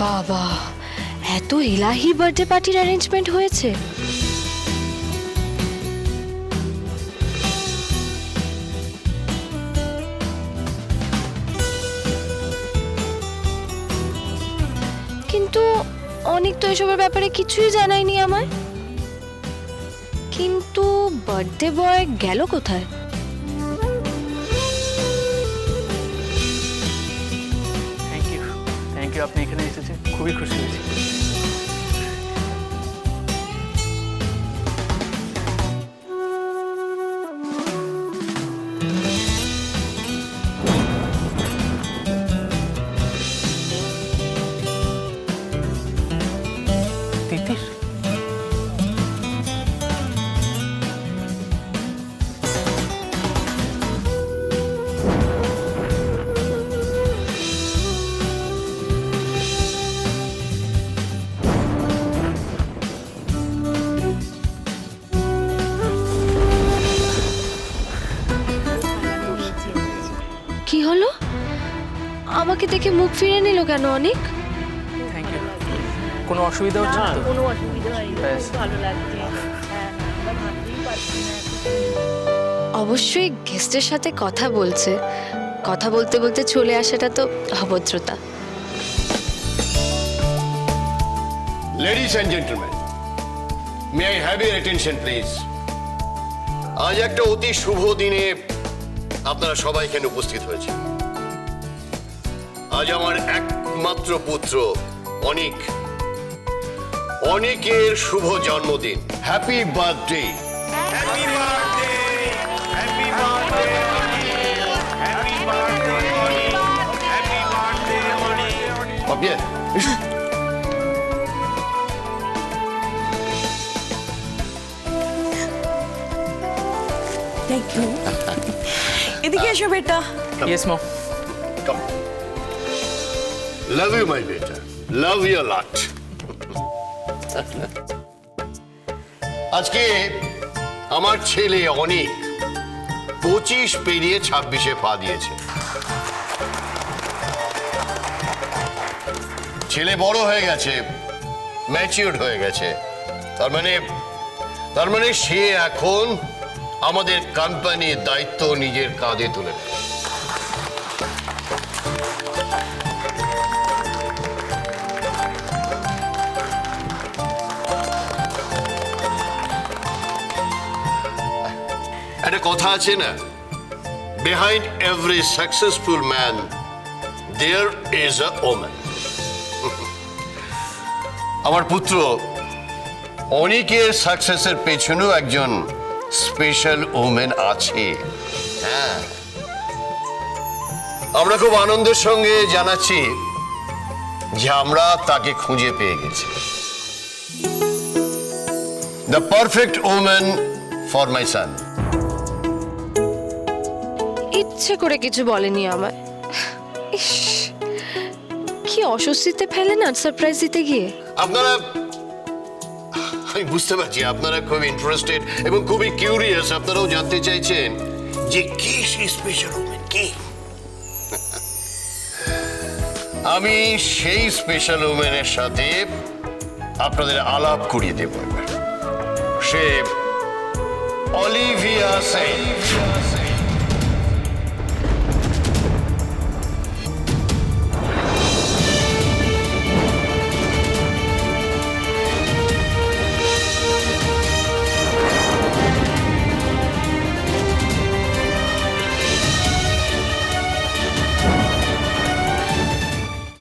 বাবা, এত ইলাহি বার্থডে পার্টির অ্যারেঞ্জমেন্ট হয়েছে। কিন্তু অনেক তো এসবের ব্যাপারে কিছুই জানায়নি আমায়। কিন্তু বার্থডে বয় গেল কোথায়? আপনি এখানে খুবই খুশি হয়েছি তিতির আমাকে দেখে মুখ ফিরে নিল কেন অনেক? থ্যাংক ইউ কোনো অসুবিধা হচ্ছে না কোনো অসুবিধা হয়নি ভালো লাগছে। হ্যাঁ হ্যাঁ, অবশ্যই গেস্টের সাথে কথা বলছে। কথা বলতে বলতে চলে আসাটা তো অভদ্রতা। Ladies and gentlemen, may I have your attention please? আজ একটা অতি শুভ দিনে আপনারা সবাই এখানে উপস্থিত হয়েছে আজ আমার একমাত্র পুত্র অনিক। অনিকের শুভ জন্মদিন। Happy birthday Bien. এসো। থ্যাংক ইউ এদিকে এসো বেটা। Yes mom. Love you, my beta. Love you a lot. আজকে আমার ছেলে অনেক পঁচিশ পেরিয়ে ছাব্বিশে পা দিয়েছে ছেলে বড় হয়ে গেছে ম্যাচিউরড হয়ে গেছে তার মানে তার মানে সে এখন আমাদের কোম্পানির দায়িত্ব নিজের কাঁধে তুলে নেয় একটা কথা আছে না? Behind every successful man there is a woman আমার পুত্র, অনেকের সাকসেসের পেছনেও একজন স্পেশাল ওমেন আছে। হ্যাঁ। আমরা খুব আনন্দের সঙ্গে জানাচ্ছি যে আমরা তাকে খুঁজে পেয়ে গেছি। The perfect women for my son ইচ্ছে করে কিছু বলেনি আমায়। কি অস্বস্তিতে ফেলে না সারপ্রাইজ দিতে গিয়ে? আপনারা, আমি বুঝতে পারছি, আপনারা খুব ইন্টারেস্টেড এবং খুবই কিউরিয়াস আপনারাও জানতে চাইছেন যে কি সেই স্পেশাল ওমেন কি? আমি সেই স্পেশাল ওমেনের সাথে আপনাদের আলাপ করিয়ে দেব সে অলিভিয়া সেন।